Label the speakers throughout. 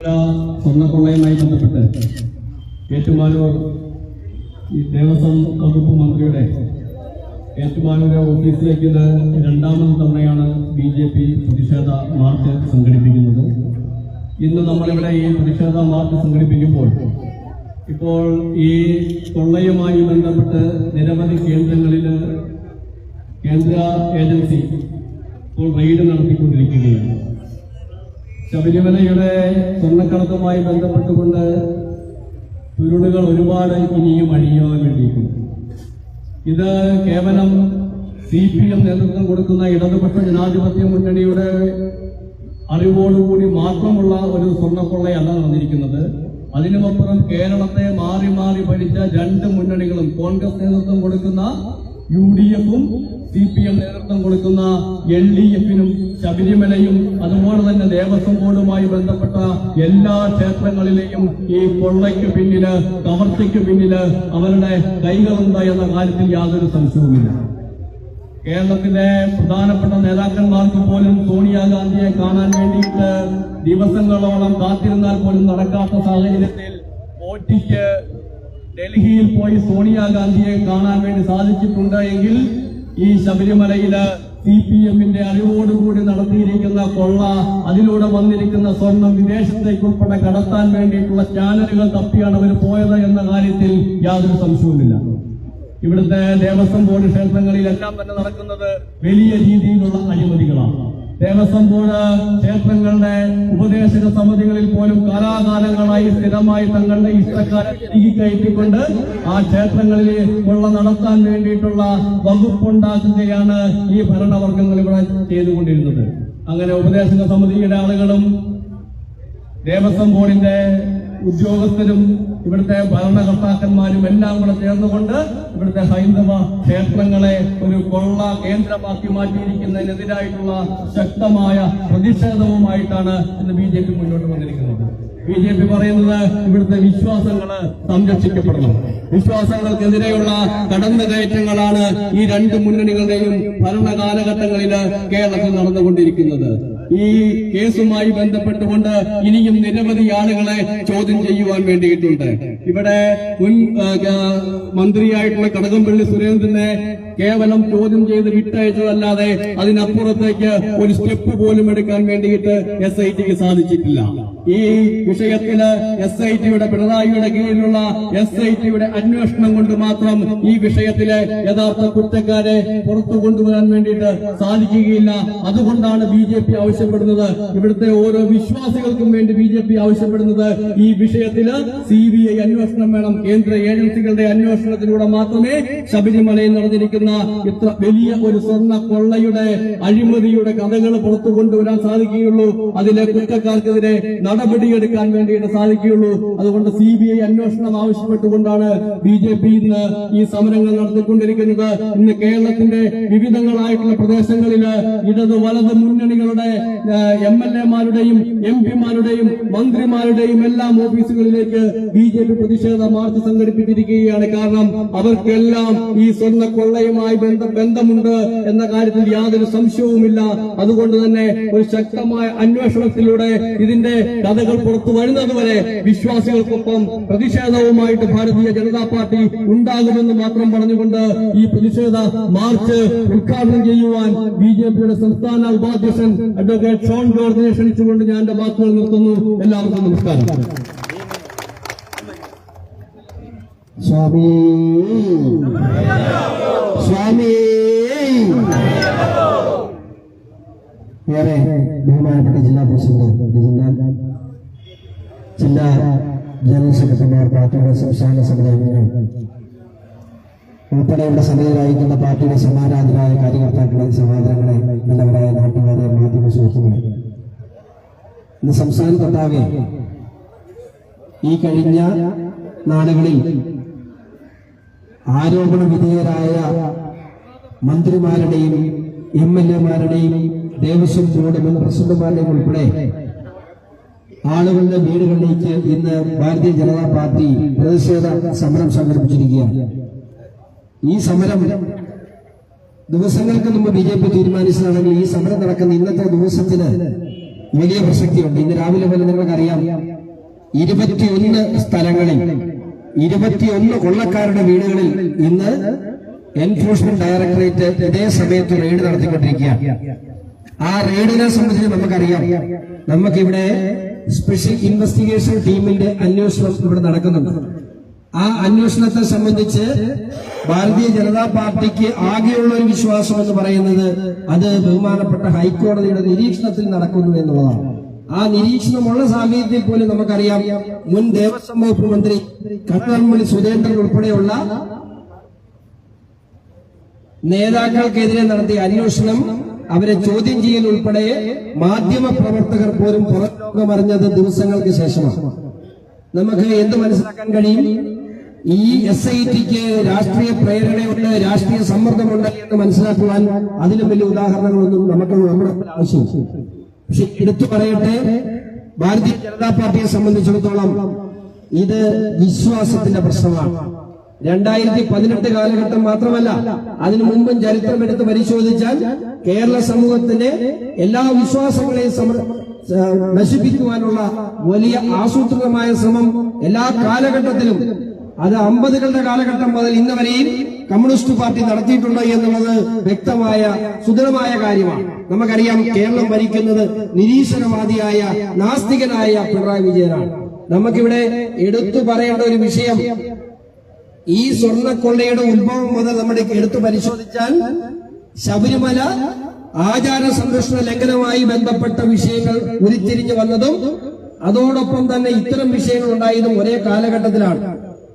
Speaker 1: സ്വർണക്കൊള്ളയുമായി ബന്ധപ്പെട്ട് ഏറ്റുമാനൂർ ഈ ദേവസ്വം വകുപ്പ് മന്ത്രിയുടെ ഏറ്റുമാനൂരെ ഓഫീസിലേക്ക് ഇത് രണ്ടാമത് തവണയാണ് ബി ജെ പി പ്രതിഷേധ മാർച്ച് സംഘടിപ്പിക്കുന്നത്. ഇന്ന് നമ്മളിവിടെ ഈ പ്രതിഷേധ മാർച്ച് സംഘടിപ്പിക്കുമ്പോൾ ഇപ്പോൾ ഈ കൊള്ളയുമായി ബന്ധപ്പെട്ട് നിരവധി കേന്ദ്രങ്ങളിൽ കേന്ദ്ര ഏജൻസി ഇപ്പോൾ റെയ്ഡ് നടത്തിക്കൊണ്ടിരിക്കുകയാണ്. ശബരിമലയുടെ സ്വർണക്കടത്തുമായി ബന്ധപ്പെട്ടുകൊണ്ട് ചുരുളുകൾ ഒരുപാട് ഇനിയും അഴിയാൻ വേണ്ടിയിട്ടുണ്ട്. ഇത് കേവലം സി പി എം നേതൃത്വം കൊടുക്കുന്ന ഇടതുപക്ഷ ജനാധിപത്യ മുന്നണിയുടെ അറിവോടുകൂടി മാത്രമുള്ള ഒരു സ്വർണക്കൊള്ളയല്ല നടന്നിരിക്കുന്നത്. അതിനുമപ്പുറം കേരളത്തെ മാറി മാറി ഭരിച്ച രണ്ട് മുന്നണികളും കോൺഗ്രസ് നേതൃത്വം കൊടുക്കുന്ന യു ഡി എഫും സി പി എം നേതൃത്വം കൊടുക്കുന്ന എൽ ഡി എഫിനും ശബരിമലയും അതുപോലെ തന്നെ ദേവസ്വം ബോർഡുമായി ബന്ധപ്പെട്ട എല്ലാ ക്ഷേത്രങ്ങളിലെയും ഈ കൊള്ളയ്ക്ക് പിന്നിൽ കവർച്ചയ്ക്ക് പിന്നിൽ അവരുടെ കൈകളുണ്ട് എന്ന കാര്യത്തിൽ യാതൊരു സംശയവുമില്ല. കേരളത്തിലെ പ്രധാനപ്പെട്ട നേതാക്കന്മാർക്ക് പോലും സോണിയാഗാന്ധിയെ കാണാൻ വേണ്ടിയിട്ട് ദിവസങ്ങളോളം കാത്തിരുന്നാൽ പോലും നടക്കാത്ത സാഹചര്യത്തിൽ ഒറ്റിക്ക് ഡൽഹിയിൽ പോയി സോണിയാഗാന്ധിയെ കാണാൻ വേണ്ടി സാധിച്ചിട്ടുണ്ട് എങ്കിൽ ഈ ശബരിമലയിൽ സി പി എമ്മിന്റെ അറിവോടുകൂടി നടത്തിയിരിക്കുന്ന കൊള്ള അതിലൂടെ വന്നിരിക്കുന്ന സ്വർണം വിദേശത്തേക്ക് ഉൾപ്പെടെ കടത്താൻ വേണ്ടിയിട്ടുള്ള ചാനലുകൾ തപ്പിയാണ് അവർ പോയത് എന്ന കാര്യത്തിൽ യാതൊരു സംശയവുമില്ല. ഇവിടുത്തെ ദേവസ്വം ബോർഡ് ക്ഷേത്രങ്ങളിലെല്ലാം തന്നെ നടക്കുന്നത് വലിയ രീതിയിലുള്ള അഴിമതികളാണ്. ദേവസ്വം ബോർഡ് ക്ഷേത്രങ്ങളുടെ ഉപദേശക സമിതികളിൽ പോലും കാലാകാലങ്ങളായി സ്ഥിരമായി തങ്ങളുടെ ഇഷ്ടക്കാരെ കയറ്റിക്കൊണ്ട് ആ ക്ഷേത്രങ്ങളിൽ കൊള്ള നടത്താൻ വേണ്ടിയിട്ടുള്ള വകുപ്പുണ്ടാക്കുകയാണ് ഈ ഭരണവർഗങ്ങൾ ഇവിടെ ചെയ്തുകൊണ്ടിരുന്നത്. അങ്ങനെ ഉപദേശക സമിതിയുടെ ആളുകളും ദേവസ്വം ബോർഡിന്റെ ഉദ്യോഗസ്ഥരും ഇവിടുത്തെ ഭരണകർത്താക്കന്മാരും എല്ലാം കൂടെ ചേർന്നുകൊണ്ട് ഇവിടുത്തെ ഹൈന്ദവ ക്ഷേത്രങ്ങളെ ഒരു കൊള്ള കേന്ദ്രമാക്കി മാറ്റിയിരിക്കുന്നതിനെതിരായിട്ടുള്ള ശക്തമായ പ്രതിഷേധവുമായിട്ടാണ് ഇന്ന് ബി ജെ പി മുന്നോട്ട് വന്നിരിക്കുന്നത്. ബി ജെ പി പറയുന്നത് ഇവിടുത്തെ വിശ്വാസങ്ങൾ സംരക്ഷിക്കപ്പെടണം. വിശ്വാസങ്ങൾക്കെതിരെയുള്ള കടന്നുകയറ്റങ്ങളാണ് ഈ രണ്ട് മുന്നണികളുടെയും ഭരണ കാലഘട്ടങ്ങളിൽ കേരളത്തിൽ നടന്നുകൊണ്ടിരിക്കുന്നത്. ഈ കേസുമായി ബന്ധപ്പെട്ടുകൊണ്ട് ഇനിയും നിരവധി ആളുകളെ ചോദ്യം ചെയ്യുവാൻ വേണ്ടിയിട്ടുണ്ട്. ഇവിടെ മുൻ മന്ത്രിയായിട്ടുള്ള കടകംപള്ളി സുരേന്ദ്രനെ കേവലം ചോദ്യം ചെയ്ത് വിട്ടയച്ചതല്ലാതെ അതിനപ്പുറത്തേക്ക് ഒരു സ്റ്റെപ്പ് പോലും എടുക്കാൻ വേണ്ടിയിട്ട് എസ് ഐ ടിക്ക് സാധിച്ചിട്ടില്ല. ഈ വിഷയത്തിൽ എസ് ഐ ടിയുടെ പിണറായിയുടെ കീഴിലുള്ള എസ് ഐ ടിയുടെ അന്വേഷണം കൊണ്ട് മാത്രം ഈ വിഷയത്തിലെ യഥാർത്ഥ കുറ്റക്കാരെ പുറത്തു കൊണ്ടുവരാൻ വേണ്ടിയിട്ട് സാധിക്കുകയില്ല. അതുകൊണ്ടാണ് ബി ജെ പി ആവശ്യപ്പെടുന്നത്. ഇവിടുത്തെ ഓരോ വിശ്വാസികൾക്കും വേണ്ടി ബി ജെ പി ആവശ്യപ്പെടുന്നത് ഈ വിഷയത്തിൽ സി ബി ഐ അന്വേഷണം വേണം. കേന്ദ്ര ഏജൻസികളുടെ അന്വേഷണത്തിലൂടെ മാത്രമേ ശബരിമലയിൽ നടന്നിരിക്കുന്ന ഇത്ര വലിയ ഒരു സ്വർണ കൊള്ളയുടെ അഴിമതിയുടെ കഥകൾ പുറത്തു കൊണ്ടുവരാൻ സാധിക്കുകയുള്ളൂ. അതിലെ കുറ്റക്കാർക്കെതിരെ നടപടിയെടുക്കാൻ വേണ്ടിയിട്ട് സാധിക്കുകയുള്ളൂ. അതുകൊണ്ട് സി ബി ഐ അന്വേഷണം ആവശ്യപ്പെട്ടുകൊണ്ടാണ് ബി ജെ പി ഇന്ന് ഈ സമരങ്ങൾ നടത്തിക്കൊണ്ടിരിക്കുന്നത്. ഇന്ന് കേരളത്തിന്റെ വിവിധങ്ങളായിട്ടുള്ള പ്രദേശങ്ങളിൽ ഇടത് വലത് മുന്നണികളുടെ എം എൽ എമാരുടെയും എം പിമാരുടെയും മന്ത്രിമാരുടെയും എല്ലാം ഓഫീസുകളിലേക്ക് ബി ജെ പി പ്രതിഷേധ മാർച്ച് സംഘടിപ്പിച്ചിരിക്കുകയാണ്. കാരണം അവർക്കെല്ലാം ഈ സ്വർണ കൊള്ളയുമായി ബന്ധ- ബന്ധമുണ്ട് എന്ന കാര്യത്തിൽ യാതൊരു സംശയവുമില്ല. അതുകൊണ്ട് തന്നെ ഒരു ശക്തമായ അന്വേഷണത്തിലൂടെ ഇതിന്റെ കഥകൾ പുറത്തു വരുന്നതുവരെ വിശ്വാസികൾക്കൊപ്പം പ്രതിഷേധവുമായിട്ട് ഭാരതീയ ജനതാ പാർട്ടി ഉണ്ടാകുമെന്ന് മാത്രം പറഞ്ഞുകൊണ്ട് ഈ പ്രതിഷേധ മാർച്ച് ഉദ്ഘാടനം ചെയ്യുവാൻ ബി ജെ പിയുടെ സംസ്ഥാന ഉപാധ്യക്ഷൻ അഡ്വക്കേറ്റ് ഷോൺ ജോർജിനെ ക്ഷണിച്ചുകൊണ്ട് ഞാൻ എന്റെ വാക്കുകൾ നിർത്തുന്നു. എല്ലാവർക്കും നമസ്കാരം.
Speaker 2: സ്വാമി. സ്വാമി. ഏറെ ബഹുമാനപ്പെട്ട ജില്ലാ പ്രസിഡന്റ് ജില്ലാ ജില്ലാ ജനറൽ സെക്രട്ടറിമാർ പാർട്ടിയുടെ സംസ്ഥാന സംവിധാനങ്ങൾ ഉൾപ്പെടെയുള്ള സമിതിയിലായിരിക്കുന്ന പാർട്ടിയുടെ സമാരാധരായ കാര്യകർത്താക്കളെ സഹോദരങ്ങളെ നല്ലവരായ നാട്ടുകാരെ മാധ്യമ സുഹൃത്തുക്കളെ. ഇന്ന് സംസ്ഥാനത്തൊട്ടാകെ ഈ കഴിഞ്ഞ നാളുകളിൽ ആരോപണ വിധേയരായ മന്ത്രിമാരുടെയും എം എൽ എമാരുടെയും ദേവസ്വം ബോർഡ് മുൻ പ്രസിഡന്റുമാരുടെയും ഉൾപ്പെടെ ആളുകളുടെ വീടുകളിലേക്ക് ഇന്ന് ഭാരതീയ ജനതാ പാർട്ടി പ്രതിഷേധ സമരം സംഘടിപ്പിച്ചിരിക്കുകയാണ്. ഈ സമരം ദിവസങ്ങൾക്ക് മുമ്പ് ബി ജെ പി തീരുമാനിച്ചതാണെങ്കിൽ ഈ സമരം നടക്കുന്ന ഇന്നത്തെ ദിവസത്തിന് വലിയ പ്രസക്തിയുണ്ട്. ഇന്ന് രാവിലെ പോലെ നിങ്ങൾക്കറിയാം. ഇരുപത്തിയൊന്ന് സ്ഥലങ്ങളിൽ ഇരുപത്തിയൊന്ന് കൊള്ളക്കാരുടെ വീടുകളിൽ ഇന്ന് എൻഫോഴ്സ്മെന്റ് ഡയറക്ടറേറ്റ് ഇതേ സമയത്ത് റെയ്ഡ് നടത്തിക്കൊണ്ടിരിക്കുകയാണ്. ആ റെയ്ഡിനെ സംബന്ധിച്ച് നമുക്കറിയാം. നമുക്കിവിടെ സ്പെഷ്യൽ ഇൻവെസ്റ്റിഗേഷൻ ടീമിന്റെ അന്വേഷണം ഇവിടെ നടക്കുന്നുണ്ട്. ആ അന്വേഷണത്തെ സംബന്ധിച്ച് ഭാരതീയ ജനതാ പാർട്ടിക്ക് ആകെയുള്ള ഒരു വിശ്വാസം എന്ന് പറയുന്നത് അത് ബഹുമാനപ്പെട്ട ഹൈക്കോടതിയുടെ നിരീക്ഷണത്തിൽ നടക്കുന്നു എന്നുള്ളതാണ്. ആ നിരീക്ഷണമുള്ള സാഹചര്യത്തിൽ പോലും നമുക്കറിയാം മുൻ ദേവസ്വം വകുപ്പ് മന്ത്രി കടകംപള്ളി സുരേന്ദ്രൻ ഉൾപ്പെടെയുള്ള നേതാക്കൾക്കെതിരെ നടത്തിയ അന്വേഷണം അവരെ ചോദ്യം ചെയ്യൽ ഉൾപ്പെടെ മാധ്യമ പ്രവർത്തകർ പോലും പുറത്തുമറിഞ്ഞത് ദിവസങ്ങൾക്ക് ശേഷമാണ്. നമുക്ക് എന്ത് മനസ്സിലാക്കാൻ കഴിയും? ഈ എസ് ഐ ടിക്ക് രാഷ്ട്രീയ പ്രേരണയുണ്ട് രാഷ്ട്രീയ സമ്മർദ്ദമുണ്ട് എന്ന് മനസ്സിലാക്കുവാൻ അതിലും വലിയ ഉദാഹരണങ്ങളൊന്നും നമുക്ക് നമ്മുടെ ആവശ്യം പക്ഷെ എടുത്തു പറയട്ടെ ഭാരതീയ ജനതാ പാർട്ടിയെ സംബന്ധിച്ചിടത്തോളം ഇത് വിശ്വാസത്തിന്റെ പ്രശ്നമാണ്. രണ്ടായിരത്തി പതിനെട്ട് കാലഘട്ടം മാത്രമല്ല അതിനു മുമ്പും ചരിത്രം എടുത്ത് പരിശോധിച്ചാൽ കേരള സമൂഹത്തിന്റെ എല്ലാ വിശ്വാസങ്ങളെയും നശിപ്പിക്കുവാനുള്ള വലിയ ആസൂത്രിതമായ ശ്രമം എല്ലാ കാലഘട്ടത്തിലും അത് അമ്പതുകളുടെ കാലഘട്ടം മുതൽ ഇന്ന് വരെയും കമ്മ്യൂണിസ്റ്റ് പാർട്ടി നടത്തിയിട്ടുണ്ട് എന്നുള്ളത് വ്യക്തമായ സുദൃഢമായ കാര്യമാണ്. നമുക്കറിയാം കേരളം ഭരിക്കുന്നത് നിരീശ്വരവാദിയായ നാസ്തികനായ പിണറായി വിജയനാണ്. നമുക്കിവിടെ എടുത്തു പറയേണ്ട ഒരു വിഷയം ഈ സ്വർണക്കൊള്ളയുടെ ഉത്ഭവം മുതൽ നമ്മുടെ എടുത്തു പരിശോധിച്ചാൽ ശബരിമല ആചാര സംരക്ഷണ ലംഘനവുമായി ബന്ധപ്പെട്ട വിഷയങ്ങൾ ഉരുത്തിരിഞ്ഞു വന്നതും അതോടൊപ്പം തന്നെ ഇത്തരം വിഷയങ്ങൾ ഉണ്ടായതും ഒരേ കാലഘട്ടത്തിലാണ്.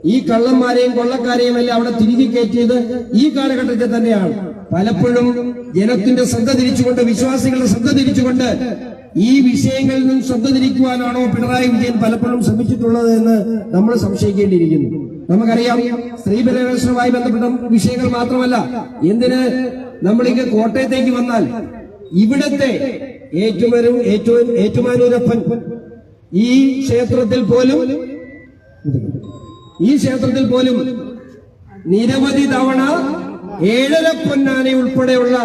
Speaker 2: ഈ കള്ളന്മാരെയും കൊള്ളക്കാരെയും എല്ലാം അവിടെ തിരികെ കയറ്റിയത് ഈ കാലഘട്ടത്തിൽ തന്നെയാണ്. പലപ്പോഴും ജനത്തിന്റെ ശ്രദ്ധ തിരിച്ചുകൊണ്ട് വിശ്വാസികളുടെ ശ്രദ്ധ തിരിച്ചുകൊണ്ട് ഈ വിഷയങ്ങളിൽ നിന്നും ശ്രദ്ധ തിരിക്കുവാനാണോ പിണറായി വിജയൻ പലപ്പോഴും ശ്രമിച്ചിട്ടുള്ളത് എന്ന് നമ്മൾ സംശയിക്കേണ്ടിയിരിക്കുന്നു. നമുക്കറിയാം സ്ത്രീ പരിരക്ഷണവുമായി ബന്ധപ്പെട്ട വിഷയങ്ങൾ മാത്രമല്ല എന്തിന് നമ്മളിങ്ങ് കോട്ടയത്തേക്ക് വന്നാൽ ഇവിടത്തെ ഏറ്റുമരും ഏറ്റുമാനൂരപ്പൻ ഈ ക്ഷേത്രത്തിൽ പോലും ഈ ക്ഷേത്രത്തിൽ പോലും നിരവധി തവണ ഏഴര പൊന്നാനി ഉൾപ്പെടെയുള്ള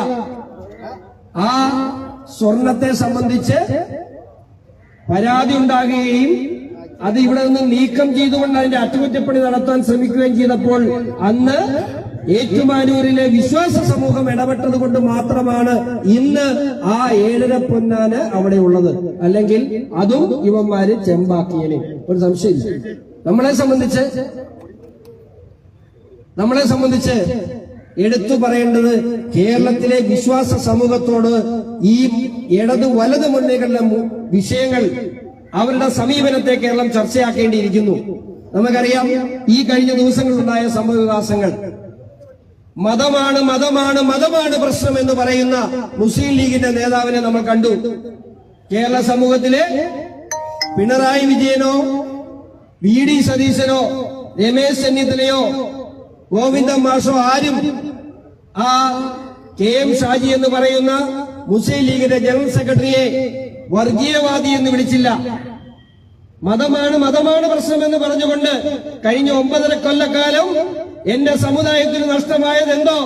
Speaker 2: ആ സ്വർണത്തെ സംബന്ധിച്ച് പരാതി ഉണ്ടാകുകയും അത് ഇവിടെ നിന്ന് നീക്കം ചെയ്തുകൊണ്ട് അതിന്റെ അറ്റകുറ്റപ്പണി നടത്താൻ ശ്രമിക്കുകയും ചെയ്തപ്പോൾ അന്ന് ഏറ്റുമാനൂരിലെ വിശ്വാസ സമൂഹം ഇടപെട്ടത് കൊണ്ട് മാത്രമാണ് ഇന്ന് ആ ഏഴര പൊന്നാന് അവിടെ ഉള്ളത്. അല്ലെങ്കിൽ അതും ഇവന്മാര് ചെമ്പാക്കിയനെ. ഒരു സംശയമില്ല. നമ്മളെ സംബന്ധിച്ച് നമ്മളെ സംബന്ധിച്ച് എടുത്തു പറയേണ്ടത് കേരളത്തിലെ വിശ്വാസ സമൂഹത്തോട് ഈ ഇടത് വലത് മുന്നണികളുടെ വിഷയങ്ങൾ അവരുടെ സമീപനത്തെ കേരളം ചർച്ചയാക്കേണ്ടിയിരിക്കുന്നു. നമുക്കറിയാം ഈ കഴിഞ്ഞ ദിവസങ്ങളിലുണ്ടായ സംഭവവികാസങ്ങൾ മതമാണ് മതമാണ് മതമാണ് പ്രശ്നം എന്ന് പറയുന്ന മുസ്ലിം ലീഗിന്റെ നേതാവിനെ നമ്മൾ കണ്ടു. കേരള സമൂഹത്തിലെ പിണറായി വിജയനോ വി ഡി സതീശനോ രമേശ് ചെന്നിത്തലയോ ഗോവിന്ദ മാഷോ ആരും ആ കെ എം ഷാജി എന്ന് പറയുന്ന മുസ്ലിം ലീഗിന്റെ ജനറൽ സെക്രട്ടറിയെ വർഗീയവാദി എന്ന് വിളിച്ചില്ല. മതമാണ് മതമാണ് പ്രശ്നമെന്ന് പറഞ്ഞുകൊണ്ട് കഴിഞ്ഞ ഒമ്പതര കൊല്ലക്കാലം എന്റെ സമുദായത്തിന് നഷ്ടമായത് എന്തോ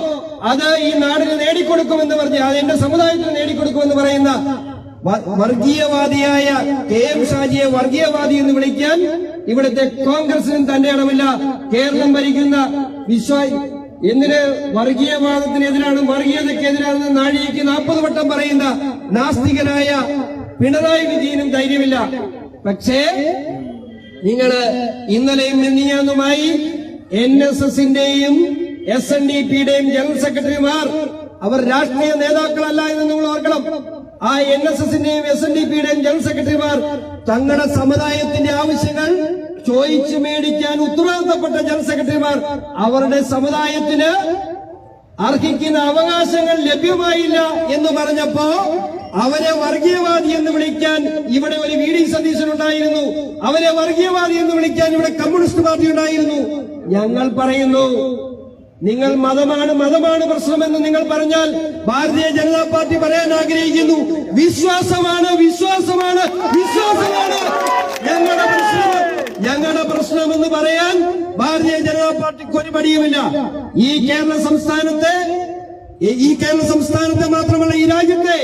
Speaker 2: അത് ഈ നാടിന് നേടിക്കൊടുക്കുമെന്ന് പറഞ്ഞ് അത് എന്റെ സമുദായത്തിന് നേടിക്കൊടുക്കുമെന്ന് പറയുന്ന വർഗീയവാദിയായ കെ എം ഷാജിയെ വർഗീയവാദി എന്ന് വിളിക്കാൻ ഇവിടുത്തെ കോൺഗ്രസിനും ഇടമില്ല. കേരളം ഭരിക്കുന്ന വിശ്വ എന്തിന് വർഗീയവാദത്തിനെതിരാണ് വർഗീയതക്കെതിരാണെന്ന് നാഴികയ്ക്ക് നാൽപ്പത് വട്ടം പറയുന്ന നാസ്തികനായ പിണറായി വിജയനും ധൈര്യമില്ല. പക്ഷേ നിങ്ങൾ ഇന്നലെയും മിന്നിയാന്നുമായി എൻ എസ് എസിന്റെയും എസ് എൻ ഡി പിയുടെയും ജനറൽ സെക്രട്ടറിമാർ അവർ രാഷ്ട്രീയ നേതാക്കളല്ല എന്ന് നിങ്ങൾ ഓർക്കണം. ആ എൻ എസ് എസിന്റെയും എസ് എൻ ഡി പിയുടെയും ജനറൽ സെക്രട്ടറിമാർ തങ്ങളുടെ സമുദായത്തിന്റെ ആവശ്യങ്ങൾ ചോദിച്ചു മേടിക്കാൻ ഉത്തരവാദിത്തപ്പെട്ട ജനറൽ സെക്രട്ടറിമാർ അവരുടെ സമുദായത്തിന് അർഹിക്കുന്ന അവകാശങ്ങൾ ലഭ്യമായില്ല എന്ന് പറഞ്ഞപ്പോ അവരെ വർഗീയവാദി എന്ന് വിളിക്കാൻ ഇവിടെ ഒരു വി ഡി സതീശൻ ഉണ്ടായിരുന്നു. അവരെ വർഗീയവാദി എന്ന് വിളിക്കാൻ ഇവിടെ കമ്മ്യൂണിസ്റ്റ് പാർട്ടി ഉണ്ടായിരുന്നു. ഞങ്ങൾ പറയുന്നു നിങ്ങൾ മതമാണ് മതമാണ് പ്രശ്നമെന്ന് നിങ്ങൾ പറഞ്ഞാൽ ഭാരതീയ ജനതാ പാർട്ടി പറയാൻ ആഗ്രഹിക്കുന്നു. വിശ്വാസമാണ് വിശ്വാസമാണ് വിശ്വാസമാണ്. ഞങ്ങളുടെ പ്രശ്നം ഞങ്ങളുടെ പ്രശ്നമെന്ന് പറയാൻ ഭാരതീയ ജനതാ പാർട്ടിക്ക് ഒരു മടിയുമില്ല. ഈ കേരള സംസ്ഥാനത്തെ ഈ കേരള സംസ്ഥാനത്തെ മാത്രമല്ല ഈ രാജ്യത്തെ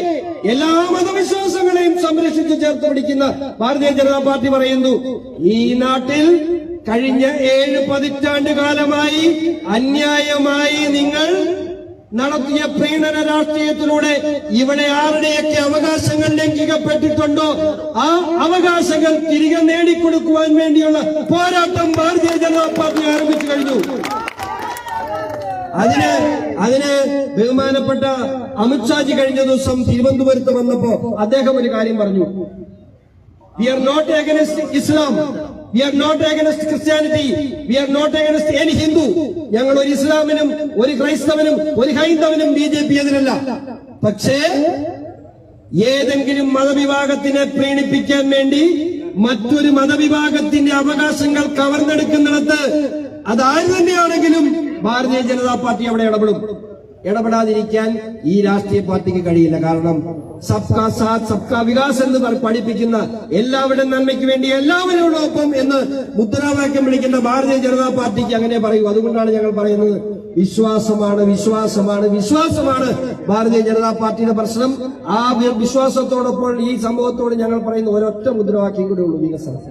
Speaker 2: എല്ലാ മതവിശ്വാസങ്ങളെയും സംരക്ഷിച്ച് ചേർത്ത് പിടിക്കുന്ന ഭാരതീയ ജനതാ പാർട്ടി പറയുന്നു. ഈ നാട്ടിൽ കഴിഞ്ഞ ഏഴ് പതിറ്റാണ്ട് കാലമായി അന്യായമായി നിങ്ങൾ നടത്തിയ പ്രീണന രാഷ്ട്രീയത്തിലൂടെ ഇവിടെ ആരുടെയൊക്കെ അവകാശങ്ങൾ ലംഘിക്കപ്പെട്ടിട്ടുണ്ടോ? ആ അവകാശങ്ങൾ തിരികെ നേടിക്കൊടുക്കുവാൻ വേണ്ടിയുള്ള പോരാട്ടം ഭാരതീയ ജനതാ പാർട്ടി ആരംഭിച്ചു കഴിഞ്ഞു. അതിന് അതിന് ബഹുമാനപ്പെട്ട അമിത്ഷാജി കഴിഞ്ഞ ദിവസം തിരുവനന്തപുരത്ത് വന്നപ്പോ അദ്ദേഹം ഒരു കാര്യം പറഞ്ഞു. We are not against Islam we are not against Christianity we are not against any Hindu ഞങ്ങൾ ഒരു ഇസ്ലാമിനും ഒരു ക്രൈസ്തവനും ഒരു ഹൈന്ദവനും ബി ജെ പി എതിരല്ല. പക്ഷേ ഏതെങ്കിലും മതവിഭാഗത്തിനെ പ്രീണിപ്പിക്കാൻ വേണ്ടി മറ്റൊരു മതവിഭാഗത്തിന്റെ അവകാശങ്ങൾ കവർന്നെടുക്കുന്നിടത്ത് അതാര് തന്നെയാണെങ്കിലും ഭാരതീയ ജനതാ പാർട്ടി അവിടെ ഇടപെടും. ഇടപെടാതിരിക്കാൻ ഈ രാഷ്ട്രീയ പാർട്ടിക്ക് കഴിയില്ല. കാരണം സബ്കാ സാത് സബ്കാ വികാസ് എന്ന് പഠിപ്പിക്കുന്ന എല്ലാവരുടെ നന്മയ്ക്ക് വേണ്ടി എല്ലാവരോടൊപ്പം എന്ന് മുദ്രാവാക്യം വിളിക്കുന്ന ഭാരതീയ ജനതാ പാർട്ടിക്ക് അങ്ങനെ പറയൂ. അതുകൊണ്ടാണ് ഞങ്ങൾ പറയുന്നത് വിശ്വാസമാണ് വിശ്വാസമാണ് വിശ്വാസമാണ് ഭാരതീയ ജനതാ പാർട്ടിയുടെ പ്രശ്നം. ആ വിശ്വാസത്തോടൊപ്പം ഈ സംഭവത്തോട് ഞങ്ങൾ പറയുന്ന ഒരൊറ്റ മുദ്രാവാക്യം കൂടെ ഉള്ളൂ വികസനം.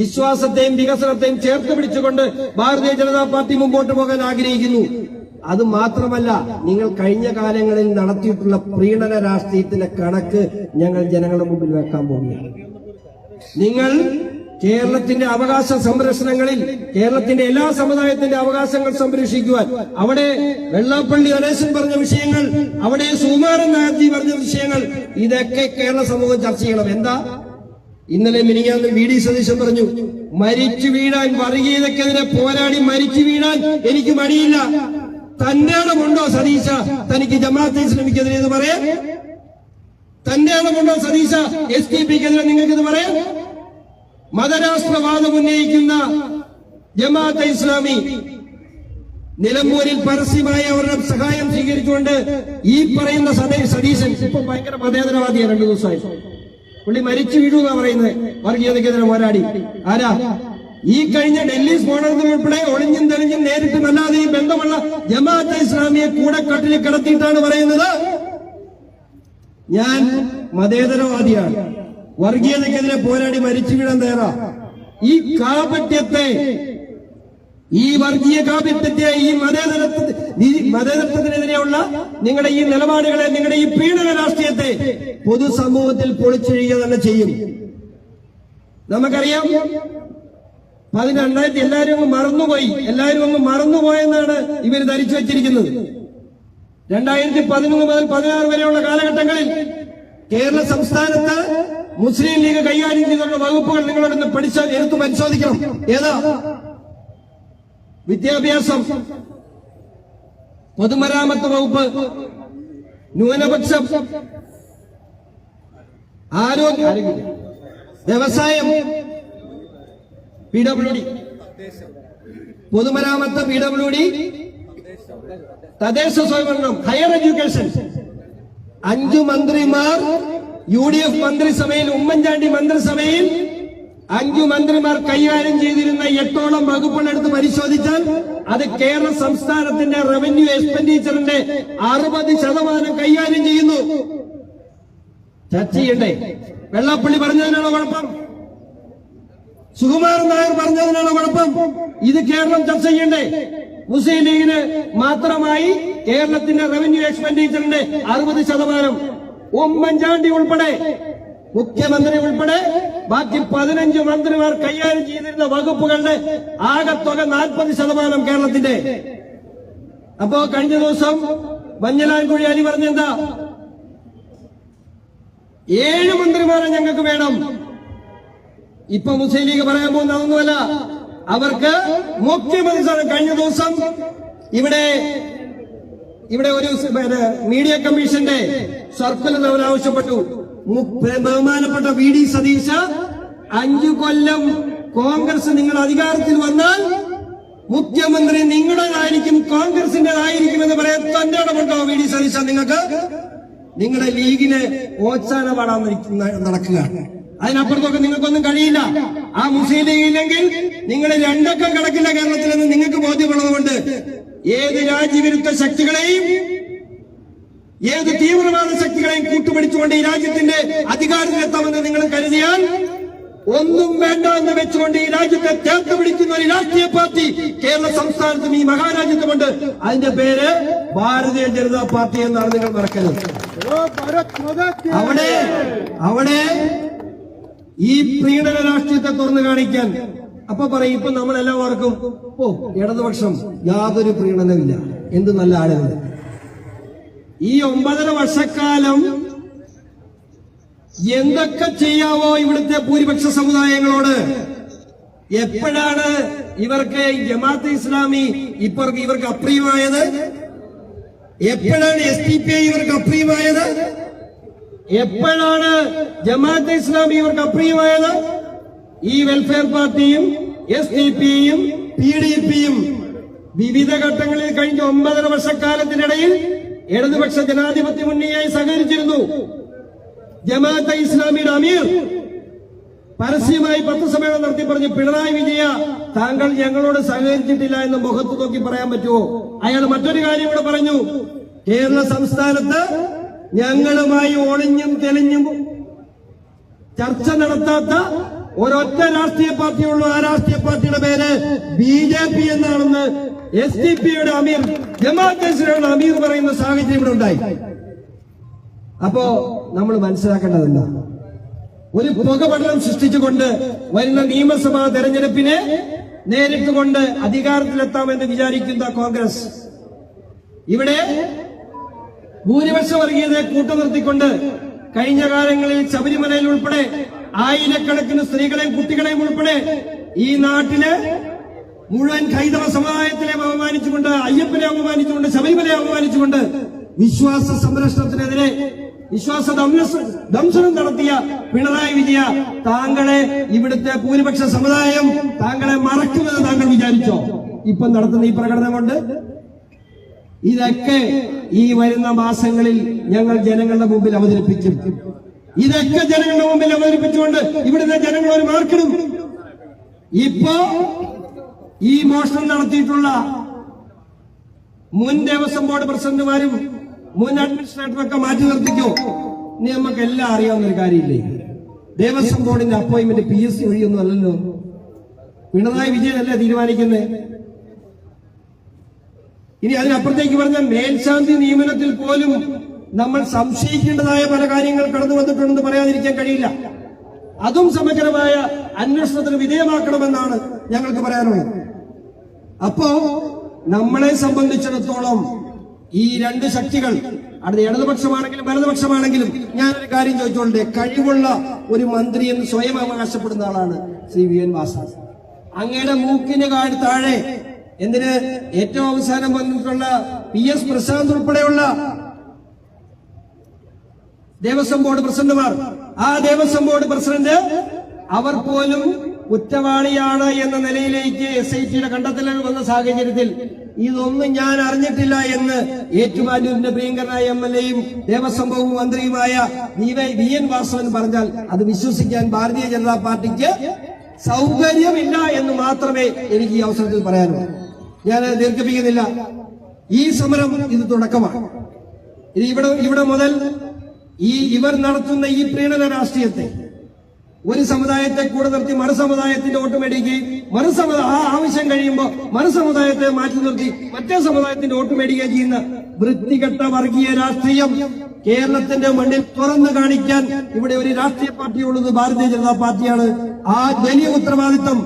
Speaker 2: വിശ്വാസത്തെയും വികസനത്തെയും ചേർത്ത് പിടിച്ചുകൊണ്ട് ഭാരതീയ ജനതാ പാർട്ടി മുമ്പോട്ട് പോകാൻ ആഗ്രഹിക്കുന്നു. അത് മാത്രമല്ല നിങ്ങൾ കഴിഞ്ഞ കാലങ്ങളിൽ നടത്തിയിട്ടുള്ള പ്രീണന രാഷ്ട്രീയത്തിന്റെ കണക്ക് ഞങ്ങൾ ജനങ്ങളുടെ മുമ്പിൽ വെക്കാൻ പോവുകയാണ്. നിങ്ങൾ കേരളത്തിന്റെ അവകാശ സംരക്ഷണങ്ങളിൽ കേരളത്തിന്റെ എല്ലാ സമുദായത്തിന്റെ അവകാശങ്ങൾ സംരക്ഷിക്കുവാൻ അവിടെ വെള്ളാപ്പള്ളി ഗണേശൻ പറഞ്ഞ വിഷയങ്ങൾ അവിടെ സുകുമാരൻ നായർജി പറഞ്ഞ വിഷയങ്ങൾ ഇതൊക്കെ കേരള സമൂഹം ചർച്ച ചെയ്യണം. എന്താ? ഇന്നലെ മിനിങ്ങാന്ന് വി ഡി സതീശൻ പറഞ്ഞു മരിച്ചു വീഴാൻ വർഗീയതക്കെതിരെ പോരാടി മരിച്ചു വീഴാൻ എനിക്ക് മടിയില്ല. തന്റെ ഇടമുണ്ടോ സതീശ? തനിക്ക് ജമാഅത്തെ ഇസ്ലാമിക്കെതിരെ എന്ന് പറയാൻ തന്റെ ഇടമുണ്ടോ സതീശ? എസ് ടി പിക്കെതിരെ ഇത് പറയാം. മതരാഷ്ട്രവാദം ഉന്നയിക്കുന്ന ജമാഅത്തെ ഇസ്ലാമി നിലമ്പൂരിൽ പരസ്യമായി അവരുടെ സഹായം സ്വീകരിച്ചുകൊണ്ട് ഈ പറയുന്ന സതീ- സതീശൻ ഇപ്പൊ ഭയങ്കര മതേതരവാദിയാണ് രണ്ടു ദിവസമായി. പുള്ളി മരിച്ചു വീഴുന്നാ പറയുന്നത്. വർഗീയതക്കെതിരെ പോരാടി. ആരാ? ഈ കഴിഞ്ഞ ഡൽഹി സ്ഫോടനത്തിൽ ഉൾപ്പെടെ ഒളിഞ്ഞും തെളിഞ്ഞും നേരിട്ടും അല്ലാതെ ഈ ബന്ധമുള്ള ജമാഅത്തെ ഇസ്ലാമിയെ കൂടെ കട്ടിൽ കിടത്തിയിട്ടാണ് പറയുന്നത്. ഞാൻ മതേതരവാദിയാണ്. വർഗീയതയ്ക്കെതിരെ പോരാടി മരിച്ചു വീഴാൻ തയ്യാറാ. ഈ കാപട്യത്തെ ഈ വർഗീയ കാപട്യത്തെ ഈ മതേതരത്വ ഈ മതേതരത്വത്തിനെതിരെയുള്ള നിങ്ങളുടെ ഈ നിലപാടുകളെ നിങ്ങളുടെ ഈ പീഡന രാഷ്ട്രീയത്തെ പൊതുസമൂഹത്തിൽ പൊളിച്ചൊഴിയുക തന്നെ ചെയ്യും. നമുക്കറിയാം പതിനെണ്ണായിരത്തി എല്ലാവരും അങ്ങ് മറന്നുപോയി. എല്ലാവരും അങ്ങ് മറന്നുപോയെന്നാണ് ഇവർ ധരിച്ചു വെച്ചിരിക്കുന്നത്. രണ്ടായിരത്തി പതിനൊന്ന് മുതൽ പതിനാറ് വരെയുള്ള കാലഘട്ടങ്ങളിൽ കേരള സംസ്ഥാനത്ത് മുസ്ലിം ലീഗ് കൈകാര്യം ചെയ്തിട്ടുള്ള വകുപ്പുകൾ നിങ്ങളോടൊന്ന് പഠിച്ച എടുത്തു പരിശോധിക്കണം. ഏതാ? വിദ്യാഭ്യാസം പൊതുമരാമത്ത് വകുപ്പ് ന്യൂനപക്ഷം ആരോഗ്യം, വ്യവസായം പി ഡബ്ല്യു ഡി. പൊതുമരാമത്ത് പി ഡബ്ല്യു ഡി. തദ്ദേശ സ്വയംഭരണം ഹയർ എഡ്യൂക്കേഷൻ അഞ്ചു മന്ത്രിമാർ യു ഡി എഫ് മന്ത്രിസഭയിൽ ഉമ്മൻചാണ്ടി മന്ത്രിസഭയിൽ അഞ്ചു മന്ത്രിമാർ കൈകാര്യം ചെയ്തിരുന്ന എട്ടോളം വകുപ്പുകൾ എടുത്ത് പരിശോധിച്ചാൽ അത് കേരള സംസ്ഥാനത്തിന്റെ റവന്യൂ എക്സ്പെൻഡിച്ചറിന്റെ അറുപത് ശതമാനം കൈകാര്യം ചെയ്യുന്നു. ചർച്ച ചെയ്യണ്ടേ? വെള്ളാപ്പള്ളി പറഞ്ഞതിനാണോ കുഴപ്പം? സുകുമാരൻ നായർ പറഞ്ഞതിനാണ് കുഴപ്പം. ഇത് കേരളം ചർച്ച ചെയ്യണ്ടേ? മുസ്ലിം ലീഗിന് മാത്രമായി കേരളത്തിന്റെ റവന്യൂ എക്സ്പെൻഡിച്ചറിന്റെ അറുപത് ശതമാനം. ഉമ്മൻചാണ്ടി ഉൾപ്പെടെ മുഖ്യമന്ത്രി ഉൾപ്പെടെ ബാക്കി പതിനഞ്ച് മന്ത്രിമാർ കൈകാര്യം ചെയ്തിരുന്ന വകുപ്പുകളുടെ ആകത്തുക നാൽപ്പത് ശതമാനം കേരളത്തിന്റെ. അപ്പോ കഴിഞ്ഞ ദിവസം മഞ്ഞലാൻകുഴി അലി പറഞ്ഞെന്താ? ഏഴ് മന്ത്രിമാരെ ഞങ്ങൾക്ക് വേണം. ഇപ്പൊ മുസ്ലിം ലീഗ് പറയാൻ പോകുന്ന അതൊന്നുമല്ല അവർക്ക് മുഖ്യമന്ത്രി കഴിഞ്ഞ ദിവസം ഇവിടെ ഇവിടെ ഒരു മീഡിയ കമ്മീഷന്റെ സർക്കുലർ അവർ ആവശ്യപ്പെട്ടു. ബഹുമാനപ്പെട്ട വി ഡി സതീശ അഞ്ചു കൊല്ലം കോൺഗ്രസ് നിങ്ങൾ അധികാരത്തിൽ വന്നാൽ മുഖ്യമന്ത്രി നിങ്ങളുടേതായിരിക്കും കോൺഗ്രസിന്റേതായിരിക്കും എന്ന് പറയാൻ തന്റെ ഇടപെട്ടോ വി ഡി സതീശ നിങ്ങൾക്ക്? നിങ്ങളുടെ ലീഗിനെ പാടാൻ നടക്കുകയാണ് അതിനപ്പുറത്തൊക്കെ നിങ്ങൾക്കൊന്നും കഴിയില്ല. ആ മുസ്ലിം ലീഗ് ഇല്ലെങ്കിൽ നിങ്ങൾ രണ്ടക്കം കിടക്കില്ല കേരളത്തിലെന്ന് നിങ്ങൾക്ക് ബോധ്യമുള്ളതുകൊണ്ട് ഏത് രാജ്യവിരുദ്ധ ശക്തികളെയും ഏത് തീവ്രവാദ ശക്തികളെയും കൂട്ടുപിടിച്ചുകൊണ്ട് ഈ രാജ്യത്തിന്റെ അധികാരത്തിലെത്താമെന്ന് നിങ്ങൾ കരുതിയാൽ ഒന്നും വേണ്ട എന്ന് വെച്ചുകൊണ്ട് ഈ രാജ്യത്തെ ചേർത്ത് പിടിക്കുന്ന ഒരു രാഷ്ട്രീയ പാർട്ടി കേരള സംസ്ഥാനത്തും ഈ മഹാരാജ്യത്തുമുണ്ട് അതിന്റെ പേര് ഭാരതീയ ജനതാ പാർട്ടി എന്നാണ് നിങ്ങൾ മറക്കരുത്. അവിടെ അവിടെ ഈ പ്രീണന രാഷ്ട്രീയത്തെ തുറന്നു കാണിക്കാൻ. അപ്പൊ പറയും ഇപ്പൊ നമ്മളെല്ലാവർക്കും ഓ ഇടതുപക്ഷം യാതൊരു പ്രീണനമില്ല എന്ത് നല്ല ആളുകൾ. ഈ ഒമ്പതര വർഷക്കാലം എന്തൊക്കെ ചെയ്യാവോ ഇവിടുത്തെ ഭൂരിപക്ഷ സമുദായങ്ങളോട്? എപ്പോഴാണ് ഇവർക്ക് ജമാഅത്ത് ഇസ്ലാമി ഇപ്പൊ ഇവർക്ക് അപ്രിയമായത്? എപ്പോഴാണ് എസ് ഇവർക്ക് അപ്രിയമായത്? എപ്പോഴാണ് ജമാഅത്ത് ഇസ്ലാമി ഇവർക്ക് അപ്രിയമായത്? ഈ വെൽഫെയർ പാർട്ടിയും എസ് ഡി പിയും പി ഡി പിയും വിവിധ ഘട്ടങ്ങളിൽ കഴിഞ്ഞ ഒമ്പതര വർഷക്കാലത്തിനിടയിൽ ഇടതുപക്ഷ ജനാധിപത്യ മുന്നണിയായി സഹകരിച്ചിരുന്നു. ജമാഅത്തെ ഇസ്ലാമിയുടെ അമീർ പരസ്യമായി പത്രസമ്മേളനം നടത്തി പറഞ്ഞു പിണറായി വിജയ താങ്കൾ ഞങ്ങളോട് സഹകരിച്ചിട്ടില്ല എന്ന് മുഖത്ത് നോക്കി പറയാൻ പറ്റുമോ? അയാൾ മറ്റൊരു കാര്യം ഇവിടെ പറഞ്ഞു. കേരള സംസ്ഥാനത്ത് ഞങ്ങളുമായി ഒളിഞ്ഞും തെളിഞ്ഞും ചർച്ച നടത്താത്ത ഒരൊറ്റ രാഷ്ട്രീയ പാർട്ടിയുള്ളൂ. ആ രാഷ്ട്രീയ പാർട്ടിയുടെ പേര് ബി ജെ പി എന്നാണെന്ന് എസ് ഡി പിയുടെ അമീർ ജമാഅത്തെ അമീർ പറയുന്ന സാഹചര്യം ഇവിടെ ഉണ്ടായി. അപ്പോ നമ്മൾ മനസ്സിലാക്കേണ്ടത് എന്താ? ഒരു പുകപടലം സൃഷ്ടിച്ചുകൊണ്ട് വരുന്ന നിയമസഭാ തെരഞ്ഞെടുപ്പിനെ നേരിട്ടുകൊണ്ട് അധികാരത്തിലെത്താമെന്ന് വിചാരിക്കുന്ന കോൺഗ്രസ്. ഇവിടെ ഭൂരിപക്ഷ വർഗീയതയെ കൂട്ടുനിർത്തിക്കൊണ്ട് കഴിഞ്ഞ കാലങ്ങളിൽ ശബരിമലയിൽ ഉൾപ്പെടെ ആയിരക്കണക്കിന് സ്ത്രീകളെയും കുട്ടികളെയും ഉൾപ്പെടെ ഈ നാട്ടിലെ മുഴുവൻ ഹൈന്ദവ സമുദായത്തിലെ അപമാനിച്ചുകൊണ്ട് അയ്യപ്പനെ അപമാനിച്ചുകൊണ്ട് ശബരിമലയെ അപമാനിച്ചുകൊണ്ട് വിശ്വാസ സംരക്ഷണത്തിനെതിരെ വിശ്വാസ ദംശനം നടത്തിയ പിണറായി വിജയ താങ്കളെ ഇവിടുത്തെ ഭൂരിപക്ഷ സമുദായം താങ്കളെ മറക്കുമെന്ന് താങ്കൾ വിചാരിച്ചോ? ഇപ്പം നടത്തുന്ന ഈ പ്രകടനം കൊണ്ട് ഇതൊക്കെ ഈ വരുന്ന മാസങ്ങളിൽ ഞങ്ങൾ ജനങ്ങളുടെ മുമ്പിൽ അവതരിപ്പിക്കും. ഇതൊക്കെ ജനങ്ങളുടെ മുമ്പിൽ അവതരിപ്പിച്ചുകൊണ്ട് ഇവിടുത്തെ ജനങ്ങൾ ഒരു മാർക്കിടും. ഇപ്പോ ഈ മോഷണം നടത്തിയിട്ടുള്ള മുൻ ദേവസ്വം ബോർഡ് പ്രസിഡന്റുമാരും മുൻ അഡ്മിനിസ്ട്രേറ്ററൊക്കെ മാറ്റി നിർത്തിക്കോ? ഇനി നമുക്ക് എല്ലാം അറിയാവുന്ന ഒരു കാര്യമില്ലേ? ദേവസ്വം ബോർഡിന്റെ അപ്പോയിന്റ്മെന്റ് പി എസ് സി വഴിയൊന്നും അല്ലല്ലോ? പിണറായി വിജയനല്ലേ തീരുമാനിക്കുന്നത് ഇനി അതിനപ്പുറത്തേക്ക് പറഞ്ഞ മേൽശാന്തി നിയമനത്തിൽ പോലും നമ്മൾ സംശയിക്കേണ്ടതായ പല കാര്യങ്ങൾ കടന്നു വന്നിട്ടുണ്ടെന്ന് പറയാതിരിക്കാൻ കഴിയില്ല. അതും സമഗ്രമായ അന്വേഷണത്തിന് വിധേയമാക്കണമെന്നാണ് ഞങ്ങൾക്ക് പറയാനുള്ളത്. അപ്പോ നമ്മളെ സംബന്ധിച്ചിടത്തോളം ഈ രണ്ട് ശക്തികൾ അടുത്ത ഇടതുപക്ഷമാണെങ്കിലും വലതുപക്ഷമാണെങ്കിലും ഞാൻ ഒരു കാര്യം ചോദിച്ചോണ്ടേ കഴിവുള്ള ഒരു മന്ത്രി എന്ന് സ്വയം അവകാശപ്പെടുന്ന ആളാണ് ശ്രീ വി എൻ വാസ. അങ്ങയുടെ മൂക്കിന് താഴെ എന്തിന് ഏറ്റവും അവസാനം വന്നിട്ടുള്ള പി എസ് പ്രശാന്ത് ഉൾപ്പെടെയുള്ള ദേവസ്വം ബോർഡ് പ്രസിഡന്റുമാർ. ആ ദേവസ്വം ബോർഡ് പ്രസിഡന്റ് അവർ പോലും കുറ്റവാളിയാണ് എന്ന നിലയിലേക്ക് എസ് ഐ ടിയുടെ കണ്ടെത്തലുകൾ വന്ന സാഹചര്യത്തിൽ ഇതൊന്നും ഞാൻ അറിഞ്ഞിട്ടില്ല എന്ന് ഏറ്റുമാനൂരിന്റെ പ്രിയങ്കരനായ എം എൽ എയും ദേവസ്വം വകുപ്പ് മന്ത്രിയുമായ വി എൻ വാസവൻ പറഞ്ഞാൽ അത് വിശ്വസിക്കാൻ ഭാരതീയ ജനതാ പാർട്ടിക്ക് സൗകര്യമില്ല എന്ന് മാത്രമേ എനിക്ക് ഈ അവസരത്തിൽ പറയാനുള്ളൂ. ഞാൻ ദീർഘിപ്പിക്കുന്നില്ല. ഈ സമരം ഇത് തുടക്കമാണ്. ഇത് ഇവിടെ ഇവിടെ മുതൽ ഈ ഇവർ നടത്തുന്ന ഈ പ്രീണന രാഷ്ട്രീയത്തെ ഒരു സമുദായത്തെ കൂടെ നിർത്തി മറുസമുദായത്തിന്റെ വോട്ട് മേടിക്കുകയും മറുസമുദായ ആ ആവശ്യം കഴിയുമ്പോൾ മറുസമുദായത്തെ മാറ്റി നിർത്തി മറ്റേ സമുദായത്തിന്റെ വോട്ട് മേടിക്കുകയും ചെയ്യുന്ന വൃത്തികെട്ട വർഗീയ രാഷ്ട്രീയം കേരളത്തിന്റെ മണ്ണിൽ തുറന്നു കാണിക്കാൻ ഇവിടെ ഒരു രാഷ്ട്രീയ പാർട്ടി പാർട്ടിയുള്ളത് ഭാരതീയ ജനതാ പാർട്ടിയാണ്. ആ വലിയ ഉത്തരവാദിത്വം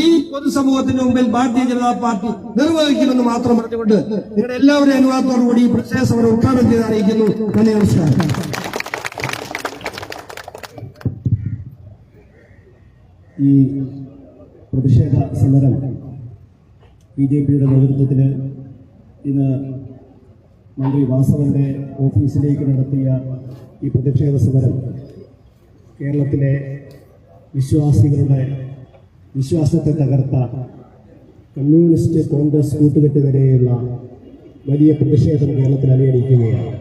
Speaker 2: ഈ പൊതുസമൂഹത്തിന് മുമ്പിൽ ഭാരതീയ ജനതാ പാർട്ടി നിർവഹിക്കുമെന്ന് മാത്രം പറഞ്ഞുകൊണ്ട് നിങ്ങളുടെ എല്ലാവരുടെയും അനുവാദത്തോടുകൂടി ഈ പ്രത്യേക സമരം ഉദ്ഘാടനം ചെയ്ത് അറിയിക്കുന്നു. നന്ദി നമസ്കാരം.
Speaker 3: ഈ പ്രതിഷേധ സമരം ബി ജെ പിയുടെ നേതൃത്വത്തിൽ ഇന്ന് മന്ത്രി വാസവന്റെ ഓഫീസിലേക്ക് നടത്തിയ ഈ പ്രതിഷേധ സമരം കേരളത്തിലെ വിശ്വാസികളുടെ വിശ്വാസത്തെ തകർത്ത കമ്മ്യൂണിസ്റ്റ് കോൺഗ്രസ് കൂട്ടുകെട്ടിനെതിരെയുള്ള വലിയ പ്രതിഷേധം കേരളത്തിൽ അലയടിക്കുകയാണ്.